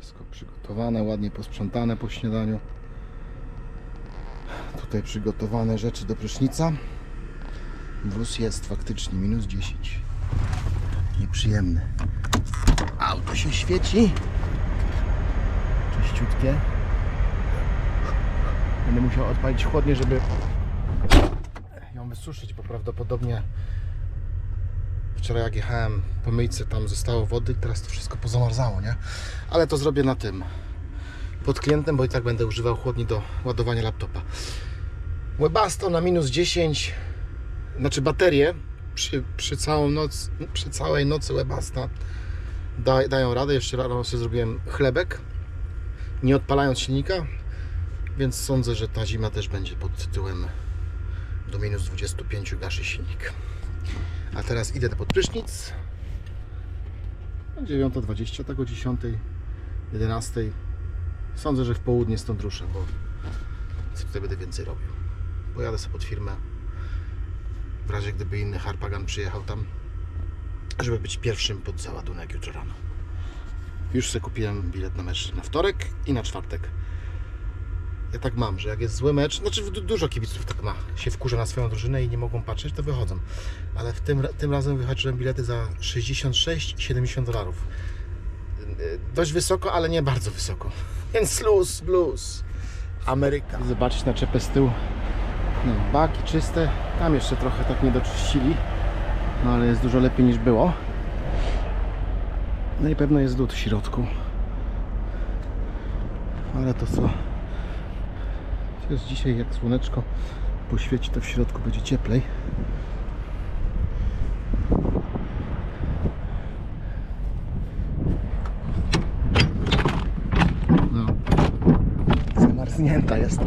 Wszystko przygotowane, ładnie posprzątane po śniadaniu. Tutaj przygotowane rzeczy do prysznica. Mróz jest faktycznie minus 10. Nieprzyjemny. Auto się świeci. Czyściutkie. Będę musiał odpalić chłodnie, żeby ją wysuszyć, bo prawdopodobnie wczoraj jak jechałem po myjce, tam zostało wody, teraz to wszystko pozamarzało, nie? Ale to zrobię na tym pod klientem, bo i tak będę używał chłodni do ładowania laptopa. Webasto na minus 10, znaczy baterie przy, przy, całą noc, przy całej nocy Webasta da, dają radę. Jeszcze rano sobie zrobiłem chlebek, nie odpalając silnika, więc sądzę, że ta zima też będzie pod tytułem do minus 25 gaszy silnik. A teraz idę pod prysznic. 9.20, tak o 10, 11. Sądzę, że w południe stąd ruszę, bo co tutaj będę więcej robił. Pojadę sobie pod firmę. W razie gdyby inny harpagan przyjechał tam, żeby być pierwszym pod załadunek jutro rano. Już sobie kupiłem bilet na mecz na wtorek i na czwartek. Ja tak mam, że jak jest zły mecz, znaczy du- dużo kibiców tak ma, się wkurza na swoją drużynę i nie mogą patrzeć, to wychodzą. Ale w tym, tym razem wyhaczyłem bilety za 66 i 70 dolarów. Yy, Dość wysoko, ale nie bardzo wysoko. Więc luz, blues. Ameryka. Zobaczyć na czepę z tyłu. No, baki czyste. Tam jeszcze trochę tak nie doczyścili. No ale jest dużo lepiej niż było. No i pewno jest lód w środku. Ale to co? Chociaż dzisiaj jak słoneczko poświeci, to w środku będzie cieplej. No. Zamarznięta jest.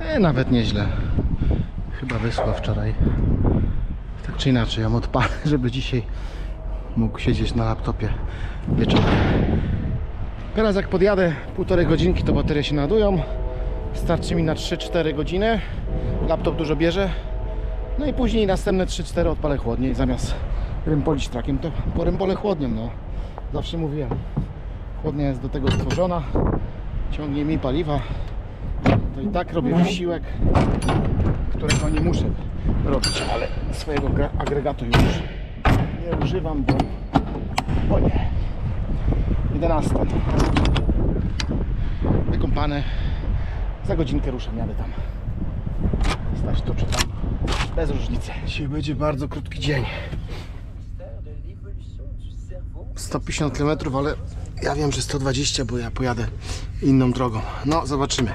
E, nawet nieźle. Chyba wyschła wczoraj. Tak czy inaczej ją odpalę, żeby dzisiaj mógł siedzieć na laptopie wieczorem. Teraz jak podjadę półtorej godzinki, to baterie się nadują. Starczy mi na 3-4 godziny. Laptop dużo bierze. No i później następne 3-4 odpalę chłodniej. Zamiast rympolić trakiem, to porymbolę chłodnią. No. Zawsze mówiłem. Chłodnia jest do tego stworzona. Ciągnie mi paliwa. To i tak robię wysiłek, którego nie muszę robić, ale swojego agregatu już nie używam, bo, bo nie. 11. Wykąpane. Za godzinkę ruszam, jadę tam. Stać to czy tam. Bez różnicy. Dzisiaj będzie bardzo krótki dzień. 150 km, ale ja wiem, że 120, bo ja pojadę inną drogą. No, zobaczymy.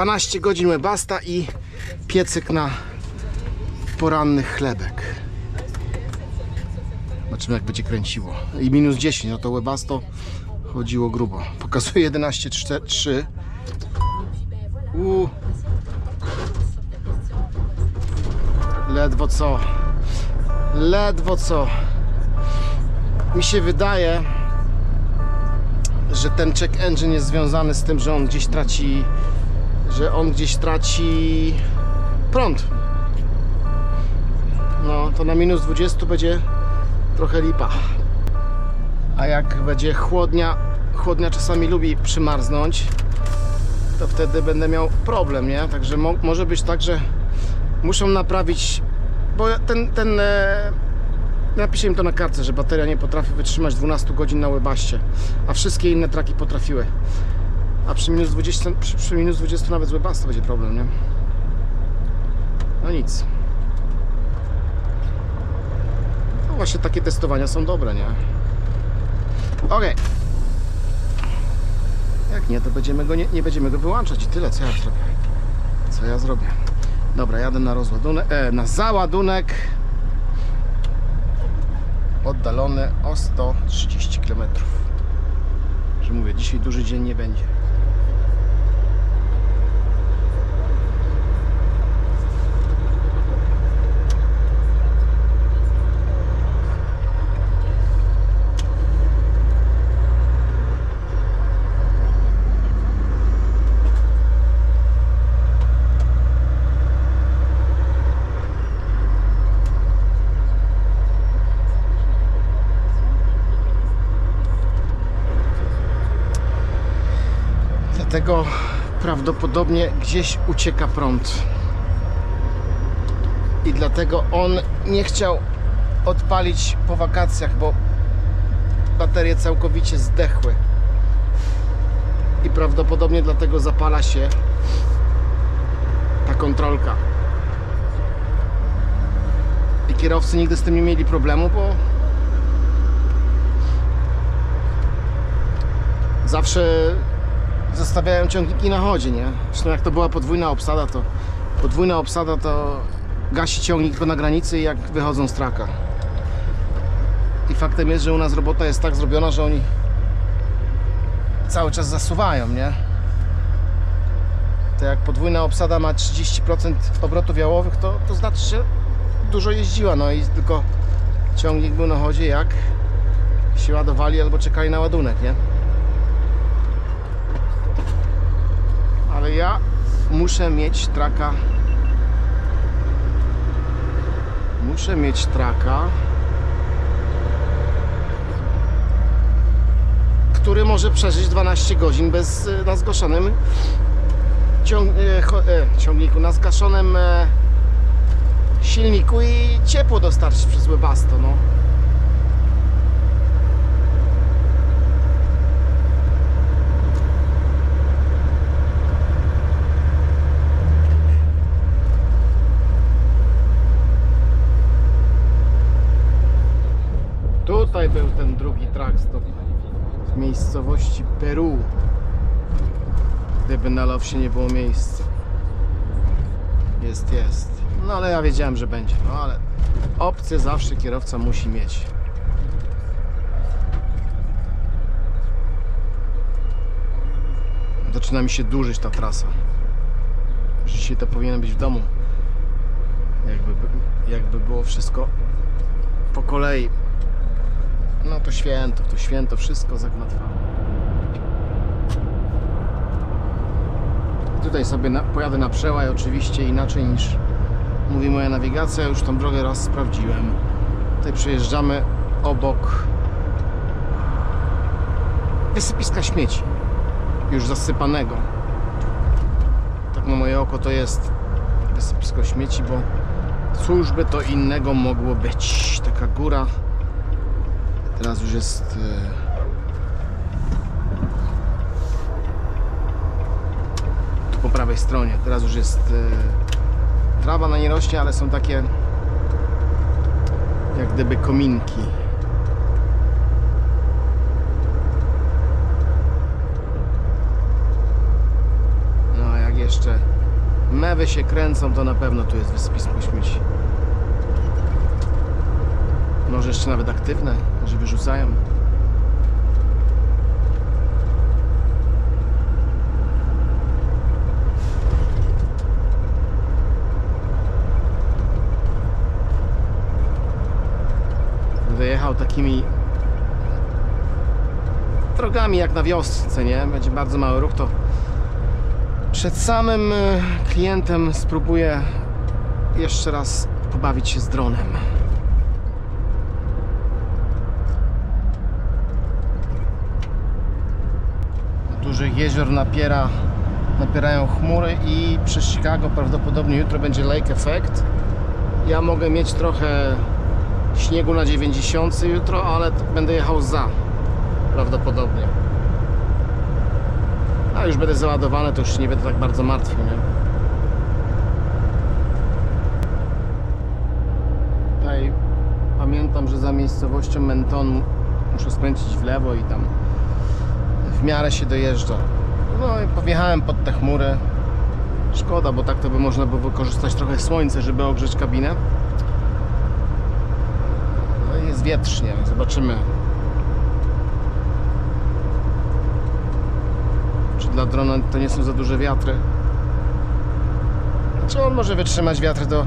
12 godzin Webasta i piecyk na poranny chlebek. Zobaczymy jak będzie kręciło. I minus 10, no to Webasto chodziło grubo. Pokazuje 11,3. Uuu. Ledwo co. Ledwo co. Mi się wydaje, że ten check engine jest związany z tym, że on gdzieś traci że on gdzieś traci prąd. No to na minus 20 będzie trochę lipa. A jak będzie chłodnia, chłodnia czasami lubi przymarznąć, to wtedy będę miał problem, nie? Także mo może być tak, że muszą naprawić, bo ten, ten e, napiszę im to na kartce, że bateria nie potrafi wytrzymać 12 godzin na webaście, a wszystkie inne traki potrafiły. A przy minus 20, przy, przy minus 20 nawet z Webasta będzie problem, nie? No nic. No właśnie takie testowania są dobre, nie? Okej. Jak nie, to będziemy go nie, nie będziemy go wyłączać i tyle, co ja zrobię. Co ja zrobię. Dobra, jadę na rozładunek, e, na załadunek oddalony o 130 km. Że mówię, dzisiaj duży dzień nie będzie. Dlatego prawdopodobnie gdzieś ucieka prąd. I dlatego on nie chciał odpalić po wakacjach, bo baterie całkowicie zdechły. I prawdopodobnie dlatego zapala się ta kontrolka. I kierowcy nigdy z tym nie mieli problemu, bo zawsze zostawiają ciągniki na chodzie, nie? Zresztą jak to była podwójna obsada, to podwójna obsada to gasi ciągnik tylko na granicy jak wychodzą z traka. I faktem jest, że u nas robota jest tak zrobiona, że oni cały czas zasuwają, nie? To jak podwójna obsada ma 30% obrotów jałowych, to, to znaczy, że dużo jeździła, no i tylko ciągnik był na chodzie jak się ładowali albo czekali na ładunek, nie? Ale ja muszę mieć traka muszę mieć traka który może przeżyć 12 godzin bez y, na zgaszonym ciąg, e, e, ciągniku, na zgaszonym e, silniku i ciepło dostarczyć przez Webasto, no. Tutaj był ten drugi track stop w miejscowości Peru. Gdyby na Lowsie nie było miejsca. Jest, jest. No ale ja wiedziałem, że będzie. No ale opcję zawsze kierowca musi mieć. Zaczyna mi się dłużyć ta trasa. Dzisiaj to powinien być w domu. Jakby, jakby było wszystko po kolei. No to święto, to święto, wszystko zagmatwało. Tutaj sobie na, pojadę na przełaj, oczywiście inaczej niż mówi moja nawigacja. Już tą drogę raz sprawdziłem. Tutaj przejeżdżamy obok wysypiska śmieci, już zasypanego. Tak na moje oko to jest wysypisko śmieci, bo cóż by to innego mogło być? Taka góra Teraz już jest. e, Tu po prawej stronie. Teraz już jest. e, Trawa na nie rośnie, ale są takie. Jak gdyby kominki. No jak jeszcze mewy się kręcą, to na pewno tu jest wysypisko śmieci. Może jeszcze nawet aktywne, że wyrzucają. Takimi drogami jak na wiosce, nie? Będzie bardzo mały ruch, to przed samym e, klientem spróbuję jeszcze raz pobawić się z dronem. Jezior napiera, napierają chmury i przez Chicago prawdopodobnie jutro będzie lake effect. Ja mogę mieć trochę śniegu na 90 jutro, ale będę jechał za prawdopodobnie. A już będę załadowany, to już nie będę tak bardzo martwił, nie? Tutaj pamiętam, że za miejscowością Menton muszę skręcić w lewo i tam w miarę się dojeżdża. No i powjechałem pod te chmury. Szkoda, bo tak to by można było wykorzystać trochę słońce, żeby ogrzeć kabinę. No i jest wietrznie, zobaczymy. Czy dla drona to nie są za duże wiatry? Czy on może wytrzymać wiatr do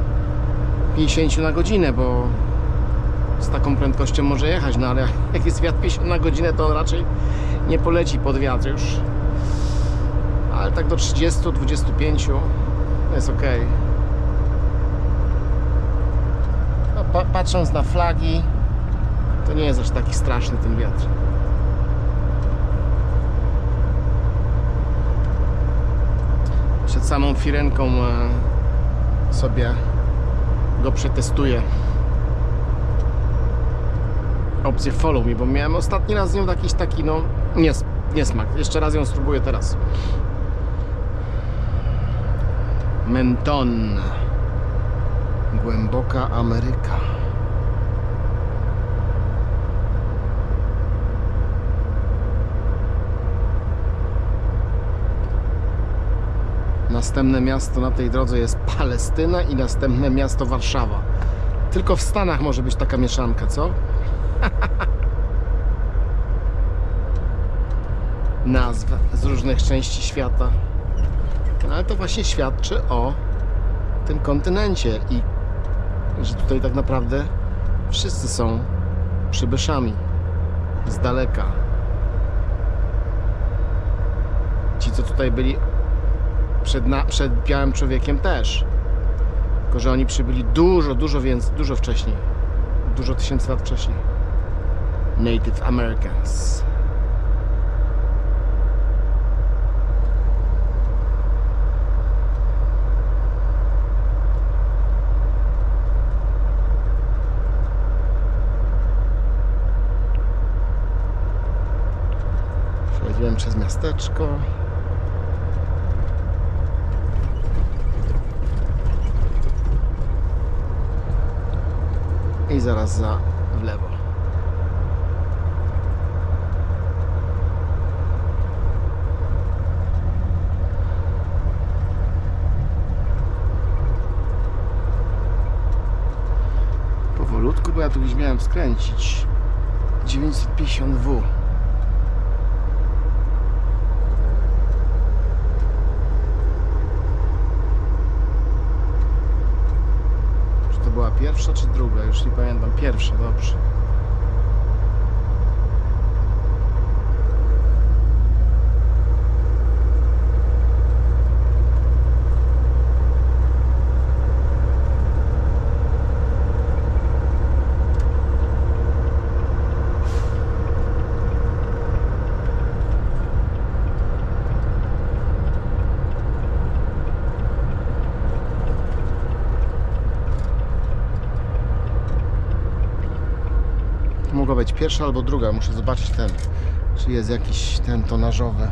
50 na godzinę, bo z taką prędkością może jechać, no ale jak jest wiatr 50 na godzinę, to on raczej nie poleci pod wiatr już. Ale tak do 30-25 jest ok. No, pa patrząc na flagi, to nie jest aż taki straszny ten wiatr. samą firenką e, sobie go przetestuję. Opcję follow me, bo miałem ostatni raz z nią jakiś taki, no, nies niesmak. Jeszcze raz ją spróbuję teraz. Menton. Głęboka Ameryka. Następne miasto na tej drodze jest Palestyna i następne miasto Warszawa. Tylko w Stanach może być taka mieszanka, co? Nazw z różnych części świata. Ale to właśnie świadczy o tym kontynencie i że tutaj tak naprawdę wszyscy są przybyszami z daleka. Ci, co tutaj byli przed, na, przed białym człowiekiem też. Tylko, że oni przybyli dużo, dużo więcej, dużo wcześniej. Dużo tysięcy lat wcześniej. Native Americans. Przechodziłem przez miasteczko. i zaraz za w lewo. Powolutku, bo ja tu gdzieś miałem skręcić. 950W. Czy to była pierwsza czy druga? Już nie pamiętam. Pierwsza, dobrze. Mogła być pierwsza albo druga. Muszę zobaczyć ten, czy jest jakiś ten tonażowy.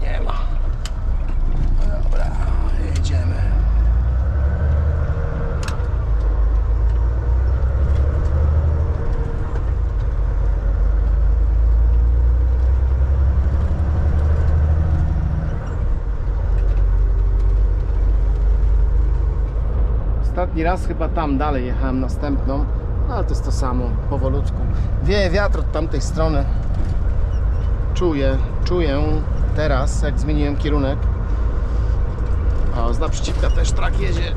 Nie ma. No Dobra, jedziemy. Ostatni raz chyba tam dalej jechałem następną, no ale to jest to samo, powolutku. Wieje wiatr od tamtej strony. Czuję, czuję teraz, jak zmieniłem kierunek. O, z naprzeciwka też trak jedzie.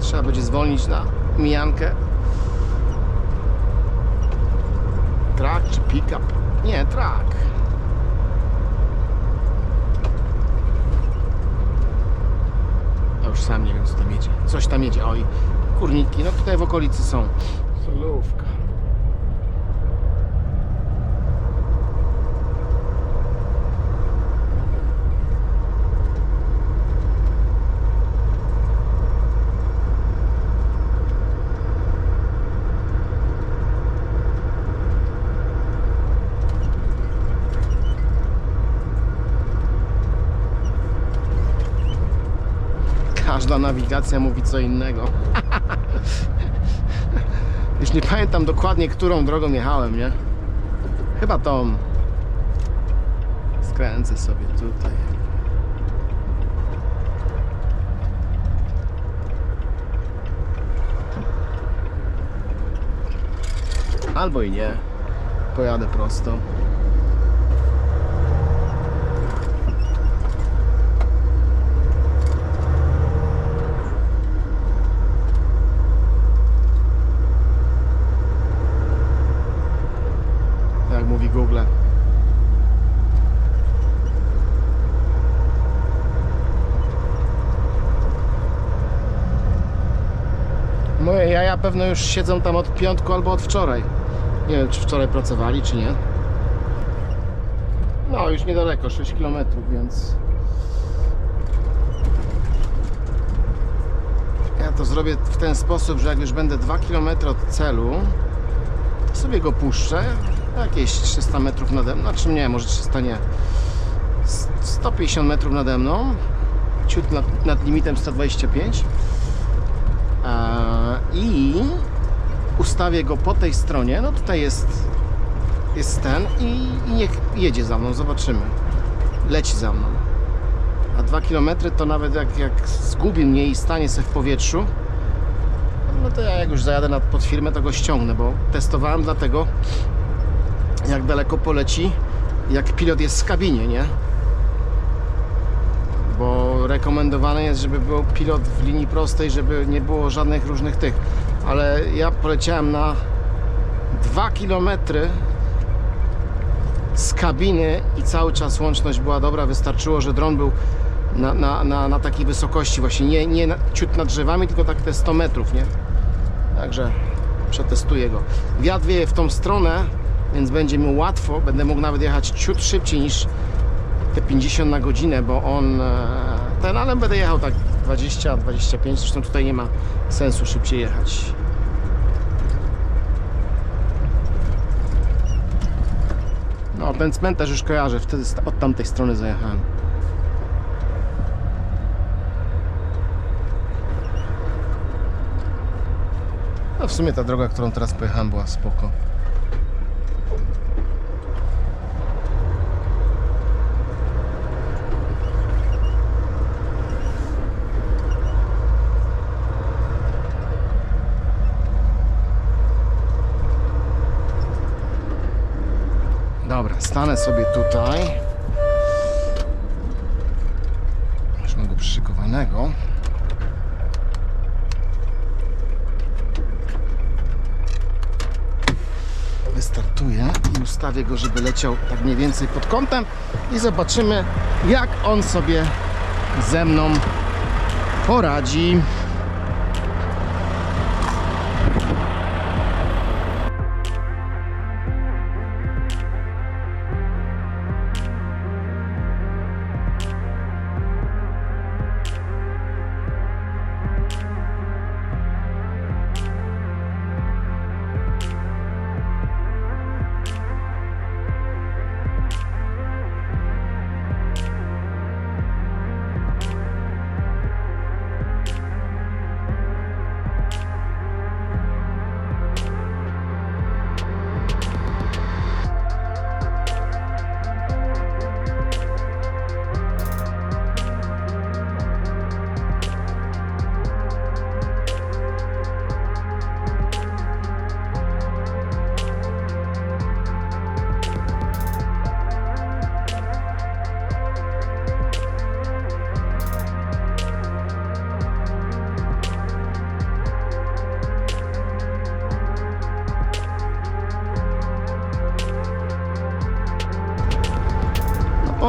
Trzeba będzie zwolnić na mijankę. Trak czy pick-up? Nie, trak. Już sam nie wiem co tam jedzie. Coś tam jedzie. Oj, kurniki, no tutaj w okolicy są. Solówka. Każda nawigacja mówi co innego. Już nie pamiętam dokładnie, którą drogą jechałem, nie? Chyba tą. Skręcę sobie tutaj. Albo i nie. Pojadę prosto. jak mówi Google. Moje jaja pewno już siedzą tam od piątku albo od wczoraj. Nie wiem, czy wczoraj pracowali, czy nie. No, już niedaleko, 6 km, więc. Ja to zrobię w ten sposób, że jak już będę 2 km od celu, sobie go puszczę. Jakieś 300 metrów nade mną, znaczy nie, może 300 nie. S- 150 metrów nade mną, ciut nad, nad limitem 125. Eee, I ustawię go po tej stronie. No tutaj jest, jest ten i, i niech jedzie za mną, zobaczymy. Leci za mną. A 2 km to nawet jak, jak zgubi mnie i stanie sobie w powietrzu, no to ja jak już zajadę nad, pod firmę, to go ściągnę, bo testowałem dlatego, jak daleko poleci, jak pilot jest w kabinie, nie? Bo rekomendowane jest, żeby był pilot w linii prostej, żeby nie było żadnych różnych tych. Ale ja poleciałem na 2 km z kabiny i cały czas łączność była dobra. Wystarczyło, że dron był na, na, na, na takiej wysokości, właśnie nie, nie na, ciut nad drzewami, tylko tak te 100 metrów, nie? Także przetestuję go. Wiatr wieje w tą stronę, więc będzie mi łatwo. Będę mógł nawet jechać ciut szybciej niż te 50 na godzinę, bo on e, ten, ale będę jechał tak 20-25, zresztą tutaj nie ma sensu szybciej jechać. No, ten cmentarz już kojarzę, wtedy od tamtej strony zajechałem. No w sumie ta droga, którą teraz pojechałem była spoko. Dobra, stanę sobie tutaj. Już mam go przyszykowanego. Wystartuję i ustawię go, żeby leciał tak mniej więcej pod kątem i zobaczymy jak on sobie ze mną poradzi.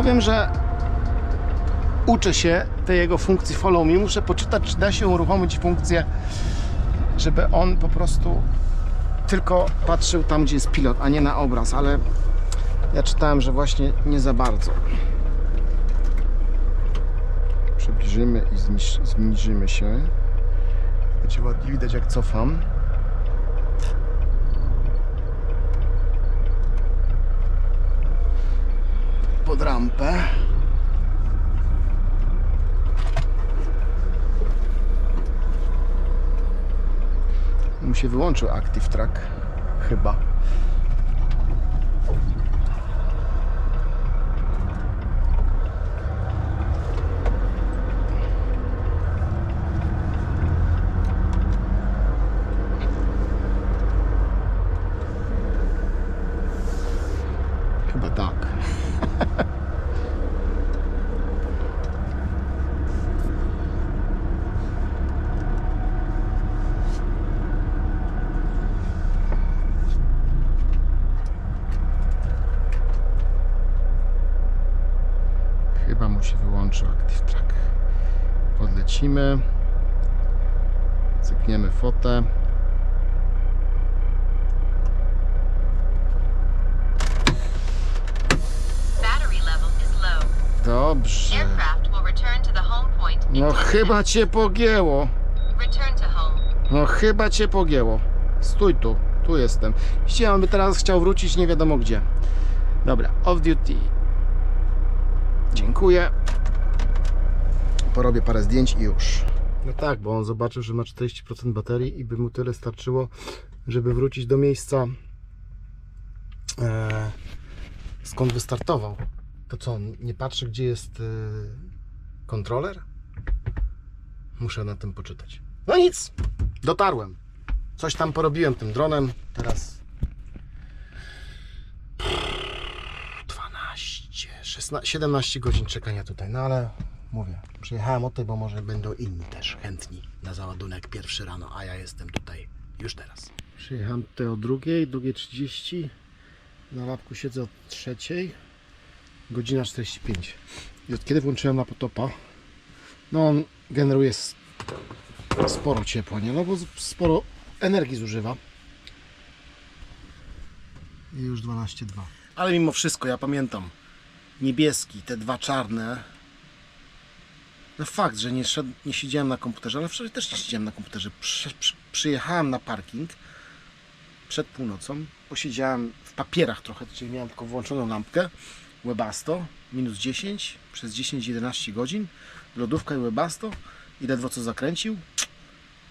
Powiem, że uczę się tej jego funkcji follow me. Muszę poczytać, czy da się uruchomić funkcję, żeby on po prostu tylko patrzył tam, gdzie jest pilot, a nie na obraz, ale ja czytałem, że właśnie nie za bardzo. Przybliżymy i zniż- zniżymy się. Będzie ładnie widać, jak cofam. Pod rampę. Mu się wyłączył Active Track. Chyba. Chyba tak. Chyba wyłączył Active Track. Podlecimy. Cykniemy fotę. Dobrze. No chyba cię pogięło. No chyba cię pogięło. Stój tu, tu jestem. On by teraz chciał wrócić nie wiadomo gdzie. Dobra, off duty. Dziękuję. Porobię parę zdjęć i już. No tak, bo on zobaczył, że ma 40% baterii i by mu tyle starczyło, żeby wrócić do miejsca e, skąd wystartował. To co, on nie patrzy gdzie jest e, kontroler? Muszę na tym poczytać. No nic, dotarłem. Coś tam porobiłem tym dronem. Teraz 12, 16, 17 godzin czekania tutaj. No ale mówię, przyjechałem o tej, bo może będą inni też chętni na załadunek pierwszy rano, a ja jestem tutaj już teraz. Przyjechałem tutaj o drugiej, drugiej 30. Na łapku siedzę od trzeciej. Godzina 45. I od kiedy włączyłem lapotopa, no on generuje sporo ciepła, nie? No bo sporo energii zużywa. I już 12,2. Ale mimo wszystko, ja pamiętam niebieski, te dwa czarne. No fakt, że nie, szedł, nie siedziałem na komputerze, ale wczoraj też nie siedziałem na komputerze. Przy, przy, przyjechałem na parking przed północą, posiedziałem w papierach trochę, czyli miałem tylko włączoną lampkę, Webasto, minus 10, przez 10-11 godzin, lodówka i Webasto i ledwo co zakręcił.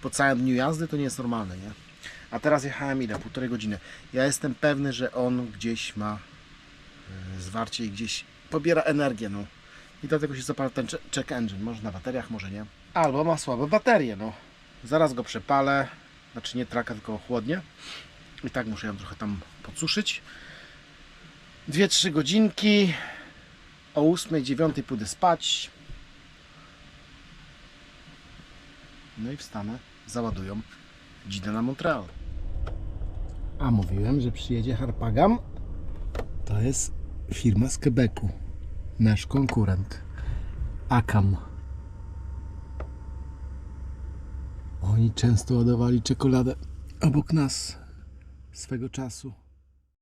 Po całym dniu jazdy to nie jest normalne, nie? A teraz jechałem ile? Półtorej godziny. Ja jestem pewny, że on gdzieś ma e, zwarcie i gdzieś pobiera energię, no. I dlatego się zapala ten check engine. Może na bateriach, może nie. Albo ma słabe baterie, no. Zaraz go przepalę. Znaczy nie traka, tylko chłodnie. I tak muszę ją trochę tam podsuszyć. Dwie, trzy godzinki. O 8, 9 pójdę spać. No i wstanę, załadują Dzidę na Montreal. A mówiłem, że przyjedzie Harpagam. To jest firma z Quebecu. Nasz konkurent. Akam. Oni często ładowali czekoladę obok nas swego czasu.